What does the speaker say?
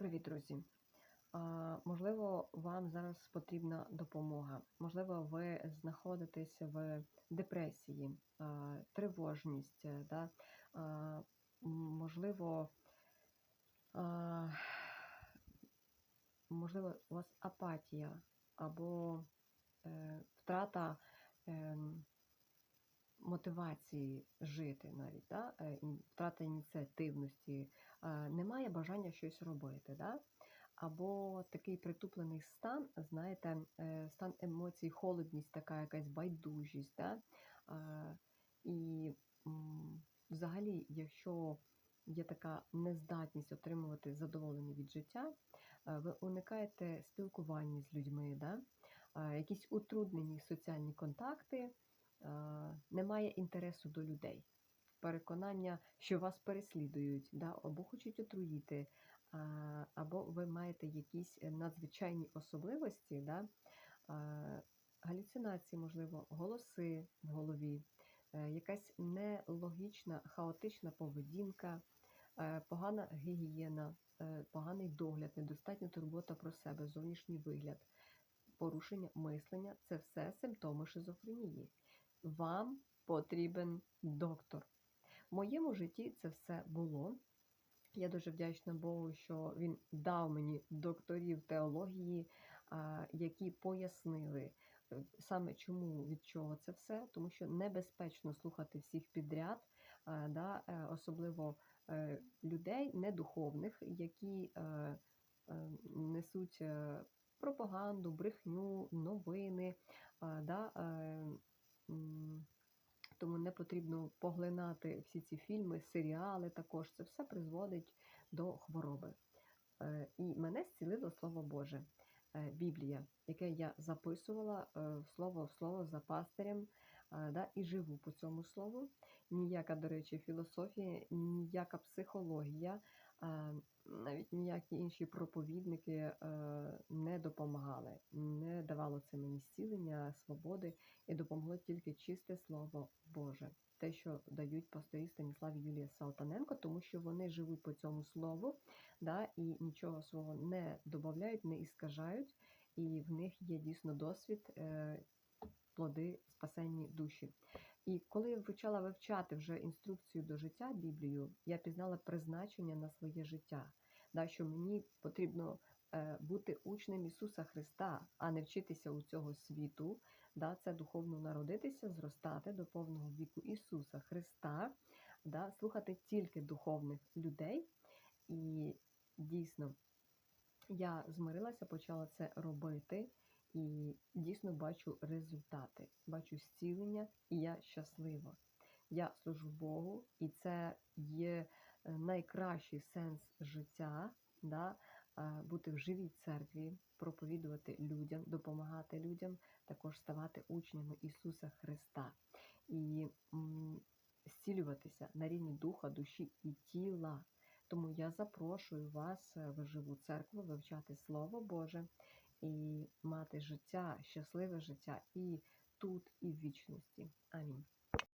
Привіт, друзі! Можливо, вам зараз потрібна допомога. Можливо, ви знаходитесь в депресії, тривожність, е, да? можливо, можливо, у вас апатія або е, втрата ем, мотивації жити навіть, да? е, втрата ініціативності, е, немає бажання щось робити. Да? Або такий притуплений стан, знаєте, е, стан емоцій, холодність, така якась байдужість. Да? І взагалі, якщо є така нездатність отримувати задоволення від життя, ви уникаєте спілкування з людьми, да? Якісь утруднені соціальні контакти, немає інтересу до людей, переконання, що вас переслідують, да? або хочуть отруїти, а, або ви маєте якісь е, надзвичайні особливості, да? а, галюцинації, можливо, голоси в голові, е, якась нелогічна, хаотична поведінка, е, погана гігієна, е, поганий догляд, недостатня турбота про себе, зовнішній вигляд, порушення мислення це все симптоми шизофренії. Вам потрібен доктор. В моєму житті це все було. Я дуже вдячна Богу, що він дав мені докторів теології, які пояснили е, саме чому від чого це все, тому що небезпечно слухати всіх підряд, да, е, особливо е, людей недуховних, які е, е, несуть е, пропаганду, брехню, новини. е, тому не потрібно поглинати всі ці фільми, серіали також. Це все призводить до хвороби. Е, І мене зцілило Слово Боже, е, Біблія, яке я записувала е, слово в слово за пастирем, да, і живу по цьому слову. Ніяка, до речі, філософія, ніяка психологія, навіть ніякі інші проповідники е, не допомагали, не давало це мені зцілення, свободи, і допомогло тільки чисте Слово Боже. Те, що дають пастирі Станіслав і Юлія Салтаненко, тому що вони живуть по цьому слову, да, і нічого свого не додають, не іскажають, і в них є дійсно досвід, е, плоди спасенні душі. І коли я почала вивчати вже інструкцію до життя Біблію, я пізнала призначення на своє життя, да, що мені потрібно е, бути учнем Ісуса Христа, а не вчитися у цього світу. Да, це духовно народитися, зростати до повного віку Ісуса Христа, да, слухати тільки духовних людей. І дійсно я змирилася, почала це робити. І дійсно бачу результати, бачу зцілення, і я щаслива. Я служу Богу, і це є е, найкращий сенс життя, да? бути в живій церкві, проповідувати людям, допомагати людям, також ставати учнями Ісуса Христа і зцілюватися на рівні духа, душі і тіла. Тому я запрошую вас е, в живу церкву вивчати Слово Боже і мати життя, щасливе життя і тут, і в вічності. Амінь.